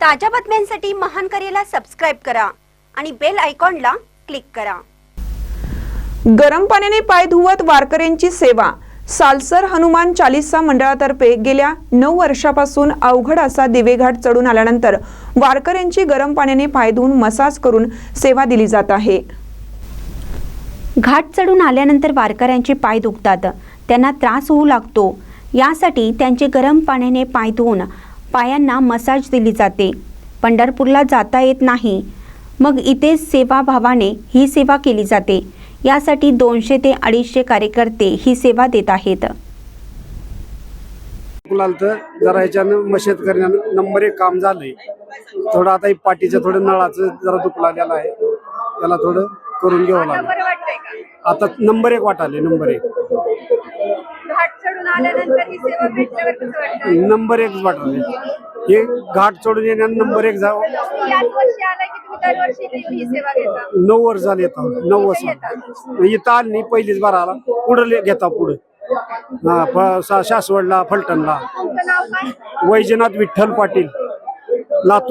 ताज्या बातम्यांसाठी महान करेला सबस्क्राईब करा आणि बेल आयकॉनला क्लिक करा. गरम पाण्याने पाय धुवत वारकऱ्यांची सेवा. सालसर हनुमान चालीसा मंडळातर्फे गेल्या नऊ वर्षापासून अवघड असा दिवेघाट चढून आल्यानंतर वारकऱ्यांची गरम पाण्याने पाय धुवून मसाज करून सेवा दिली जात आहे. घाट चढून आल्यानंतर वारकऱ्यांचे पाय दुखतात. त्यांना त्रास होऊ लागतो. यासाठी त्यांचे गरम पाण्याने पाय धुवून पायांना मसाज दिली जाते. पंढरपूरला जाता येत नाही. मग इथे सेवाभावाने ही सेवा केली जाते. यासाठी दोनशे ते अडीचशे कार्यकर्ते ही सेवा देत आहेत. तर जरा ह्याच्यानं म शेतकऱ्यानं नंबर एक काम झालंय. थोडं आता पाठीच्या पाठीचं थोडं नळाचं जरा दुखलालेलं आहे. त्याला थोडं करून घ्यावं लागेल. आता नंबर एक वाटाले नंबर एक. आल्यानंतर ही सेवा भेटल्यावर कसं वाटतं? नंबर एक वाटाले हे घाट चढून येण्यानं नंबर एक जावं. याच वर्षी आलाय की तुम्ही दरवर्षी इथे येऊन ही सेवा घेता? नऊ वर्ष झाले येतात नऊ वर्ष. इथं आली नाही पहिलीच बार आला. पुढं ले- घेता पुढं. हा फ- सा- सासवडला फलटणला. तुमचं नाव काय? वैजनाथ विठ्ठल पाटील. लातूर